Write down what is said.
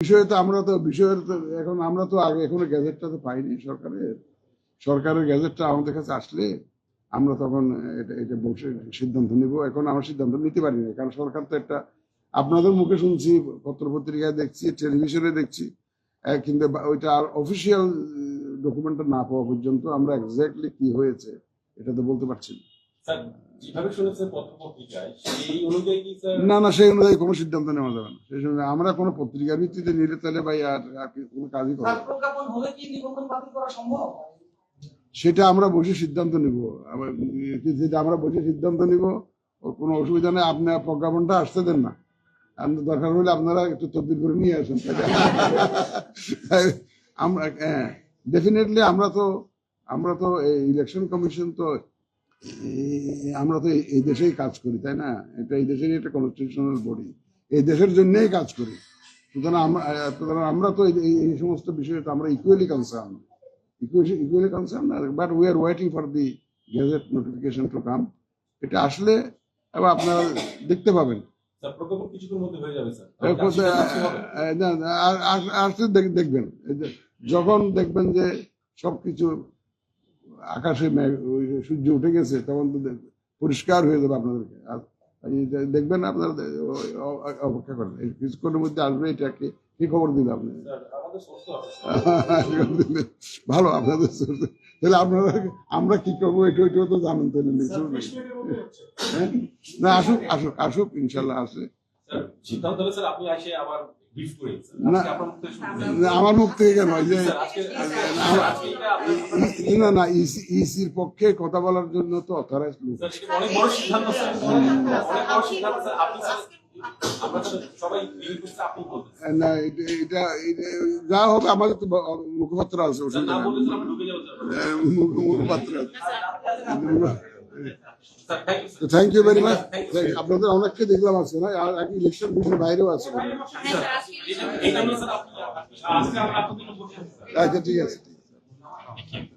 বিষয়ে তো আমরা তো বিষয়ের এখন আমরা তো আগে এখনও গ্যাজেটটা তো পাইনি সরকারের। সরকারের গ্যাজেটটা আমাদের কাছে আসলে আমরা তখন এটা এটা বসে সিদ্ধান্ত নিব। এখন আমরা সিদ্ধান্ত নিতে পারি না কারণ সরকার তো একটা আপনাদের মুখে শুনছি পত্র পত্রিকায় দেখছি, টেলিভিশনে দেখছি কিন্তু ওইটা আর অফিসিয়াল ডকুমেন্টটা না পাওয়া পর্যন্ত আমরা এক্স্যাক্টলি কি হয়েছে, এটা তো বলতে পারছি না। না না সেই অনুযায়ী কোনো সিদ্ধান্ত নেওয়া যাবে না। সেই জন্য আমরা কোনো পত্রিকার ভিত্তিতে নিলে তাহলে ভাই আর কোনো কাজই করব করা সেটা আমরা বসে সিদ্ধান্ত নিব। যেটা আমরা বসে সিদ্ধান্ত নিব ওর কোনো অসুবিধা নেই। আপনি প্রজ্ঞাপনটা আসতে দেন না। আপনি দরকার হলে আপনারা একটু তদবির করে নিয়ে আসেন। আমরা হ্যাঁ ডেফিনেটলি আমরা তো আমরা তো এই ইলেকশন কমিশন তো আমরা তো এই- দেশেই কাজ করি তাই না? এটা এই দেশেরই একটা কনস্টিটিউশনাল বডি এই দেশের জন্যই কাজ করি। সুতরাং আমরা সুতরাং আমরা তো এই- সমস্ত বিষয়ে তো আমরা equally concern concerned, uh, but we are waiting for the gazette notification to come. এটা আসলে এবার আপনারা দেখতে পাবেন। হয়ে আর- আর- দেখবেন। যখন দেখবেন যে সবকিছু আকাশে মেঘ- ওই সূর্য উঠে গেছে তখন তো পরিষ্কার হয়ে যাবে আপনাদেরকে। আর দেখবেন আপনারা অপেক্ষা করেন। কিছুক্ষণের মধ্যে আসবে এটাকে কি খবর দিল আপনি? ভালো আপনাদের তাহলে আপনারা আমরা কি করব? এটা ওইটাও তো জানেন তাহলে হ্যাঁ? না আসুক আসুক আসুক ইনশাল্লাহ আসে। সিদ্ধান্ত হলে স্যার আপনি আবার আমার মুখ থেকে কেন? যে না না ইসির পক্ষে কথা বলার জন্য তো অথরাইজ লোক। না এটা যা হবে আমাদের তো মুখপাত্র আছে হ্যাঁ, মুখ- মুখপাত্র। আছে thank you sir thank you very much. আপনাদের অনেককে দেখলাম আছে না? আর এক ইলেকশন বিষয়ের বাইরেও আছে। আছি। স্যার আচ্ছা ঠিক আছে। ঠিক আছে